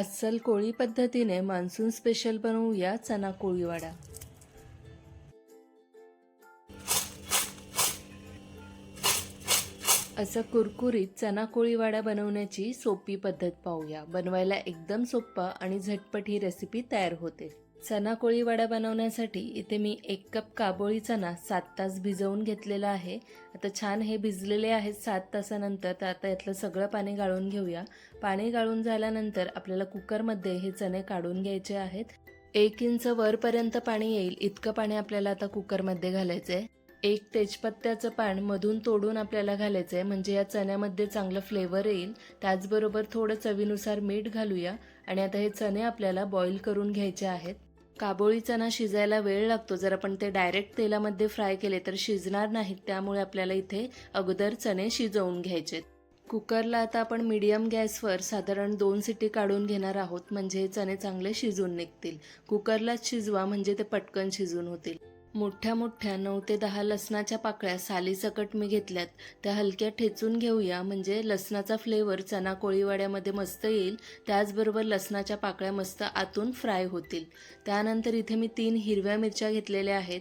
अस्सल कोळी पद्धतीने monsoon special बनवूया चना कोळीवाडा. असं कुरकुरीत चना कोळीवाडा बनवण्याची सोपी पद्धत पाहूया. बनवायला एकदम सोप्पा आणि झटपट ही रेसिपी तयार होते. चना कोळीवाडा बनवण्यासाठी इथे मी एक कप काबोळी चना सात तास भिजवून घेतलेला आहे. आता छान हे भिजलेले आहेत सात तासानंतर तर आता यातलं सगळं पाणी गाळून घेऊया. पाणी गाळून झाल्यानंतर आपल्याला कुकरमध्ये हे चणे काढून घ्यायचे आहेत. एक इंच वरपर्यंत पाणी येईल इतकं पाणी आपल्याला आता कुकरमध्ये घालायचं आहे एक तेजपत्त्याचं पान मधून तोडून आपल्याला घालायचं आहे म्हणजे या चण्यामध्ये चांगलं फ्लेवर येईल. त्याचबरोबर थोडं चवीनुसार मीठ घालूया. आणि आता हे चणे आपल्याला बॉईल करून घ्यायचे आहेत. काबोळी चणा शिजायला वेळ लागतो. जर आपण ते डायरेक्ट तेलामध्ये फ्राय केले तर शिजणार नाहीत. त्यामुळे आपल्याला इथे अगोदर चणे शिजवून घ्यायचे कुकरला आता आपण मीडियम गॅसवर साधारण दोन सिटी काढून घेणार आहोत. म्हणजे चणे चांगले शिजून निघतील. कुकरलाच शिजवा म्हणजे ते पटकन शिजून होतील. मोठ्या मोठ्या नऊ ते दहा लसणाच्या पाकळ्या सालीसकट मी घेतल्यात. त्या हलक्या ठेचून घेऊया म्हणजे लसणाचा फ्लेवर चना कोळीवाड्यामध्ये मस्त येईल. त्याचबरोबर लसणाच्या पाकळ्या मस्त आतून फ्राय होतील. त्यानंतर इथे मी तीन हिरव्या मिरच्या घेतलेल्या आहेत.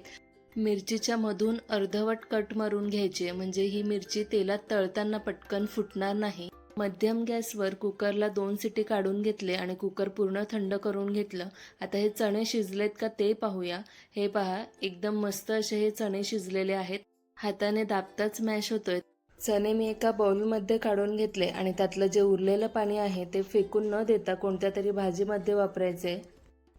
मिरचीच्या मधून अर्धवट कट मारून घ्यायचे म्हणजे ही मिरची तेलात तळताना पटकन फुटणार नाही. मध्यम गॅसवर कुकरला दोन सिटी काढून घेतले आणि कुकर पूर्ण थंड करून घेतलं. आता हे चणे शिजलेत का ते पाहूया. हे पहा एकदम मस्त असे हे चणे शिजलेले आहेत. हाताने दाबताच मॅश होतोय. चणे मी एका बाउलमध्ये काढून घेतले आणि त्यातलं जे उरलेलं पाणी आहे ते फेकून न देता कोणत्या तरी भाजीमध्ये वापरायचे.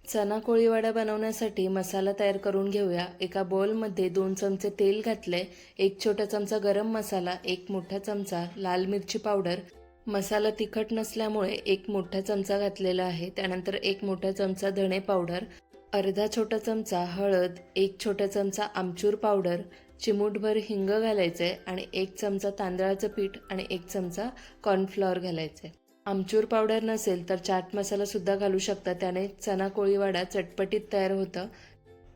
चना कोळीवाडा बनवण्यासाठी मसाला तयार करून घेऊया. एका बोलमध्ये दोन चमचे तेल घातले एक छोटा चमचा गरम मसाला एक मोठा चमचा लाल मिरची पावडर मसाला तिखट नसल्यामुळे एक मोठा चमचा घातलेला आहे. त्यानंतर एक मोठा चमचा धणे पावडर अर्धा छोटा चमचा हळद एक छोटा चमचा आमचूर पावडर चिमूटभर हिंग घालायचं आहे आणि एक चमचा तांदळाचं पीठ आणि एक चमचा कॉर्नफ्लॉवर घालायचंय आमचूर पावडर नसेल तर चाट मसालासुद्धा घालू शकता. त्याने चना कोळीवाडा चटपटीत तयार होतं.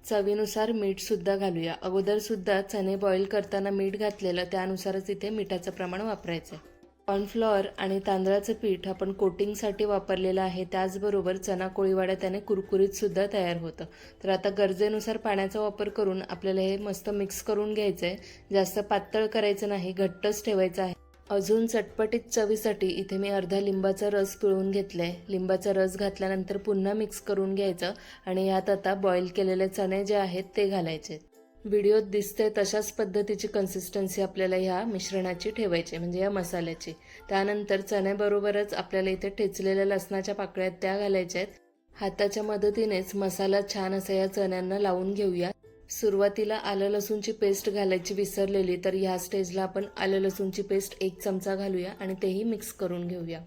चवीनुसार मीठसुद्धा घालूया. अगोदरसुद्धा चणे बॉईल करताना मीठ घातलेलं त्यानुसारच इथे मिठाचं प्रमाण वापरायचं. आहे कॉर्नफ्लॉवर आणि तांदळाचं पीठ आपण कोटिंगसाठी वापरलेलं आहे. त्याचबरोबर चना कोळीवाड्या त्याने कुरकुरीतसुद्धा तयार होतं. तर आता गरजेनुसार पाण्याचा वापर करून आपल्याला हे मस्त मिक्स करून घ्यायचं आहे जास्त पातळ करायचं नाही घट्टच ठेवायचं आहे. अजून चटपटीत चवीसाठी इथे मी अर्धा लिंबाचा रस पिळून घेतलाय. लिंबाचा रस घातल्यानंतर पुन्हा मिक्स करून घ्यायचं आणि यात आता बॉईल केलेले चणे जे आहेत ते घालायचे. व्हिडिओत दिसते तशाच पद्धतीची कन्सिस्टन्सी आपल्याला ह्या मिश्रणाची ठेवायची म्हणजे या मसाल्याची. त्यानंतर चण्याबरोबरच आपल्याला इथे ठेचलेल्या लसणाच्या पाकळ्यात त्या घालायच्या आहेत. हाताच्या मदतीनेच मसाला छान असा या चण्यांना लावून घेऊया. सुरुवातीला आलं लसूणची पेस्ट घालायची विसरलेली तर ह्या स्टेजला आपण आलं लसूणची पेस्ट एक चमचा घालूया आणि तेही मिक्स करून घेऊया.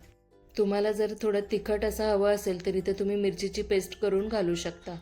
तुम्हाला जर थोडं तिखट असं हवं असेल तर इथे तुम्ही मिरचीची पेस्ट करून घालू शकता.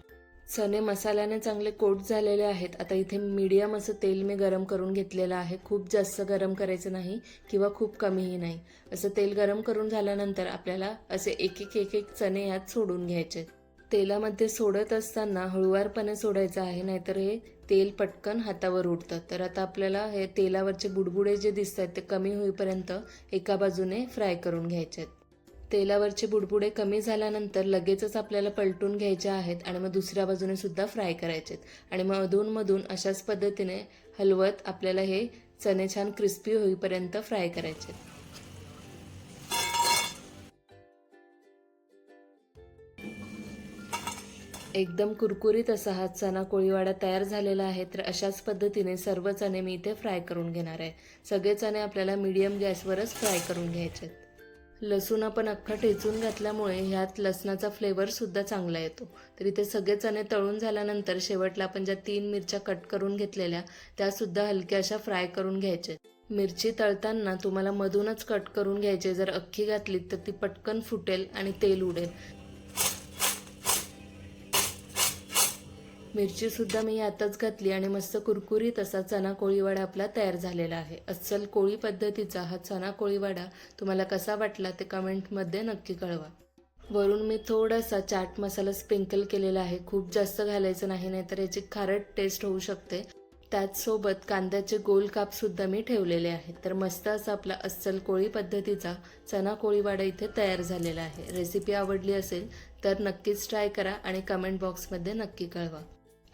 चणे मसाल्याने चांगले कोट झालेले आहेत. आता इथे मीडियम असं तेल मी गरम करून घेतलेलं आहे. खूप जास्त गरम करायचं नाही किंवा खूप कमीही नाही. असं तेल गरम करून झाल्यानंतर आपल्याला असे एक एक एक एक चणे यात सोडून घ्यायचे. तेलामध्ये सोडत असताना हळुवारपणे सोडायचं आहे नाहीतर हे तेल पटकन हातावर उडतं. तर आता आपल्याला हे तेलावरचे बुडबुडे जे दिसत आहेत ते कमी होईपर्यंत एका बाजूने फ्राय करून घ्यायचे आहेत तेलावरचे बुडबुडे कमी झाल्यानंतर लगेचच आपल्याला पलटून घ्यायचे आहेत आणि मग दुसऱ्या बाजूने सुद्धा फ्राय करायचे आणि मग अधूनमधून अशाच पद्धतीने हलवत आपल्याला हे चणे छान क्रिस्पी होईपर्यंत फ्राय करायचे. एकदम कुरकुरीत असा हा चणा कोळीवाडा तयार झालेला आहे तर अशाच पद्धतीने सर्व चणे मी इथे फ्राय करून घेणार आहे. सगळे चणे आपल्याला मीडियम गॅसवरच फ्राय करून घ्यायचे आहेत लसूण आपण अख्खा ठेचून घातल्यामुळे ह्यात लसणाचा फ्लेवर सुद्धा चांगला येतो. तर इथे सगळे चणे तळून झाल्यानंतर शेवटला आपण ज्या तीन मिरच्या कट करून घेतलेल्या त्या सुद्धा हलक्या अशा फ्राय करून घ्यायचे मिरची तळताना तुम्हाला मधूनच कट करून घ्यायचे जर अख्खी घातली तर ती पटकन फुटेल आणि तेल उडेल. मिरचीसुद्धा मी आताच घातली आणि मस्त कुरकुरीत असा चना कोळीवाडा आपला तयार झालेला आहे. अस्सल कोळी पद्धतीचा हा चना कोळीवाडा तुम्हाला कसा वाटला ते कमेंटमध्ये नक्की कळवा. वरून मी थोडासा चाट मसाला स्प्रिंकल केलेला आहे. खूप जास्त घालायचं नाही नाहीतर याची खारट टेस्ट होऊ शकते. त्याचसोबत कांद्याचे गोल काप सुद्धा मी ठेवलेले आहेत तर मस्त असा आपला अस्सल कोळी पद्धतीचा चना कोळीवाडा इथे तयार झालेला आहे. रेसिपी आवडली असेल तर नक्कीच ट्राय करा आणि कमेंट बॉक्समध्ये नक्की कळवा.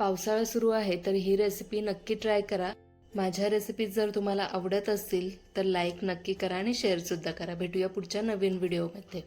पावसाळा सुरू आहे तर ही रेसिपी नक्की ट्राय करा. माझ्या रेसिपीज जर तुम्हाला आवडत असतील तर लाईक नक्की करा आणि शेअरसुद्धा करा. भेटूया पुढच्या नवीन व्हिडिओमध्ये